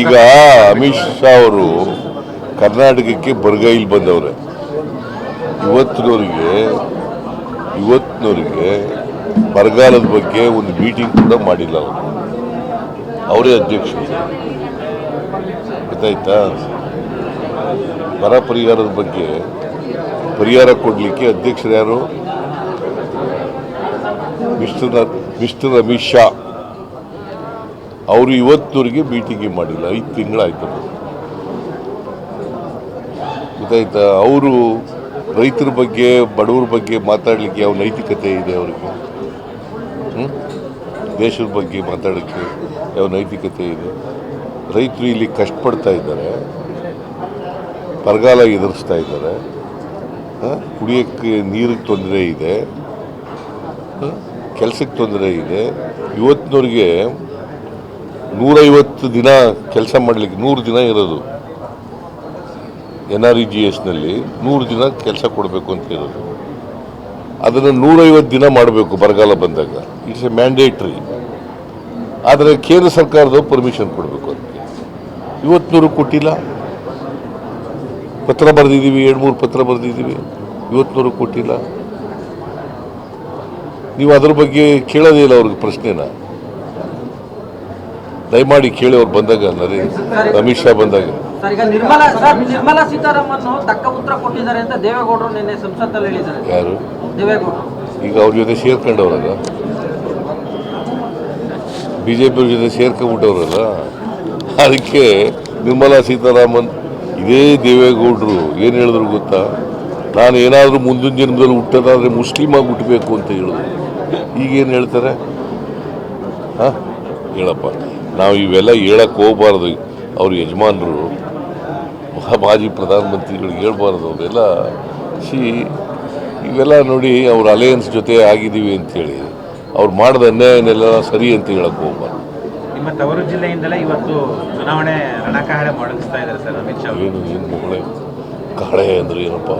ಈಗ ಅಮಿತ್ ಶಾ ಅವರು ಕರ್ನಾಟಕಕ್ಕೆ ಬರಗೈಲಿ ಬಂದವ್ರೆ. ಇವತ್ತಿನವರಿಗೆ ಇವತ್ತಿನವರಿಗೆ ಬರಗಾಲದ ಬಗ್ಗೆ ಒಂದು ಮೀಟಿಂಗ್ ಕೂಡ ಮಾಡಿಲ್ಲ ಅವರು. ಅವರೇ ಅಧ್ಯಕ್ಷರು. ಗೊತ್ತಾಯ್ತಾ? ಬರ ಪರಿಹಾರದ ಬಗ್ಗೆ ಪರಿಹಾರ ಕೊಡಲಿಕ್ಕೆ ಅಧ್ಯಕ್ಷರು ಯಾರು? Mister mister Amit Shah. ಅವರು ಇವತ್ತುವರೆಗೆ ಮೀಟಿಂಗ್ ಮಾಡಿಲ್ಲ. ಐದು ತಿಂಗಳಾಯ್ತು ಗೊತ್ತಾಯ್ತಾ? ಅವರು ರೈತರ ಬಗ್ಗೆ, ಬಡವ್ರ ಬಗ್ಗೆ ಮಾತಾಡಲಿಕ್ಕೆ ಯಾವ ನೈತಿಕತೆ ಇದೆ ಅವರಿಗೆ? ದೇಶದ ಬಗ್ಗೆ ಮಾತಾಡೋಕ್ಕೆ ಯಾವ ನೈತಿಕತೆ ಇದೆ? ರೈತರು ಇಲ್ಲಿ ಕಷ್ಟಪಡ್ತಾ ಇದ್ದಾರೆ. ಬರಗಾಲ ಎದುರಿಸ್ತಾ ಇದ್ದಾರೆ? ಕುಡಿಯೋಕ್ಕೆ ನೀರಿಗೆ ತೊಂದರೆ ಇದೆ. ಕೆಲಸಕ್ಕೆ ತೊಂದರೆ ಇದೆ. ಇವತ್ತಿನವ್ರಿಗೆ ನೂರೈವತ್ತು ದಿನ ಕೆಲಸ ಮಾಡಲಿಕ್ಕೆ ನೂರು ದಿನ ಇರೋದು. ಎನ್ ಆರ್ ಇ ಜಿ ಎಸ್ನಲ್ಲಿ ನೂರು ದಿನ ಕೆಲಸ ಕೊಡಬೇಕು ಅಂತ ಇರೋದು. ಅದನ್ನು ನೂರೈವತ್ತು ದಿನ ಮಾಡಬೇಕು ಬರಗಾಲ ಬಂದಾಗ. ಇಟ್ಸ್ ಎ ಮ್ಯಾಂಡೇಟ್ರಿ ಆದರೆ ಕೇಂದ್ರ ಸರ್ಕಾರದವ್ರು ಪರ್ಮಿಷನ್ ಕೊಡಬೇಕು ಅದಕ್ಕೆ. ಇವತ್ತೂರು ಕೊಟ್ಟಿಲ್ಲ. ಪತ್ರ ಬರೆದಿದ್ದೀವಿ ಎರಡು ಮೂರು ಪತ್ರ ಬರೆದಿದ್ದೀವಿ. ಇವತ್ತೂರು ಕೊಟ್ಟಿಲ್ಲ. ನೀವು ಅದ್ರ ಬಗ್ಗೆ ಕೇಳೋದೇ ಇಲ್ಲ ಅವ್ರಿಗೆ ಪ್ರಶ್ನೆನ. ದಯಮಾಡಿ ಕೇಳಿ ಅವ್ರು ಬಂದಾಗ ನರೇಂದ್ರ ಅಮಿತ್ ಶಾ ಬಂದಾಗ. ನಿರ್ಮಲಾ ಸೀತಾರಾಮನ್ ತಕ್ಕ ಉತ್ತರ ಕೊಟ್ಟಿದ್ದಾರೆ ಅಂತ ದೇವೇಗೌಡರು ನಿನ್ನೆ ಸಂಸತ್ತಲ್ಲಿ ಹೇಳಿದ್ದಾರೆ. ಯಾರು? ದೇವೇಗೌಡರು. ಈಗ ಅವ್ರ ಜೊತೆ ಸೇರ್ಕೊಂಡವ್ರಲ್ಲ? ಬಿ ಜೆ ಪಿಯವ್ರ ಜೊತೆ ಸೇರ್ಕೊಂಡ್ಬಿಟ್ಟವ್ರಲ್ಲ? ಅದಕ್ಕೆ ನಿರ್ಮಲಾ ಸೀತಾರಾಮನ್ ಇದೇ ದೇವೇಗೌಡರು ಏನು ಹೇಳಿದ್ರು ಗೊತ್ತಾ? ನಾನು ಏನಾದರೂ ಮುಂದಿನ ಜನ್ಮದಲ್ಲಿ ಹುಟ್ಟೋದಾದ್ರೆ ಮುಸ್ಲಿಮ್ ಆಗಿ ಹುಟ್ಟಬೇಕು ಅಂತ ಹೇಳಿದ್ರು. ಈಗೇನು ಹೇಳ್ತಾರೆ? ಹಾಂ? ಹೇಳಪ್ಪ. ನಾವು ಇವೆಲ್ಲ ಹೇಳಕ್ಕೆ ಹೋಗ್ಬಾರ್ದು. ಅವ್ರ ಯಜಮಾನರು ಮಾಜಿ ಪ್ರಧಾನಮಂತ್ರಿಗಳಿಗೆ ಹೇಳ್ಬಾರ್ದು ಅವರೆಲ್ಲ ಸಿ ಇವೆಲ್ಲ ನೋಡಿ ಅವ್ರ ಅಲಯನ್ಸ್ ಜೊತೆ ಆಗಿದ್ದೀವಿ ಅಂತೇಳಿ. ಅವ್ರು ಮಾಡಿದ ಅನ್ಯಾಯನೆಲ್ಲ ಸರಿ ಅಂತ ಹೇಳಕ್ಕೆ ಹೋಗ್ಬಾರ್ದು. ನಿಮ್ಮ ತವರು ಜಿಲ್ಲೆಯಿಂದಲೇ ಇವತ್ತು ಚುನಾವಣೆ ರಣಕಹಳೆ ಮೊಳಗಿಸ್ತಾ ಇದ್ದಾರೆ ಸರ್ ಅಮಿತ್ ಶಾ ಏನು ಏನು ಮಗಳೇ ಕಾಳೆ ಅಂದ್ರೆ ಏನಪ್ಪ?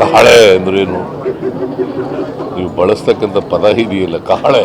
ಕಹಳೆ ಅಂದ್ರೇನು ನೀವು ಬಳಸ್ತಕ್ಕಂಥ ಪದ ಇದೆಯಲ್ಲ ಕಾಳೆ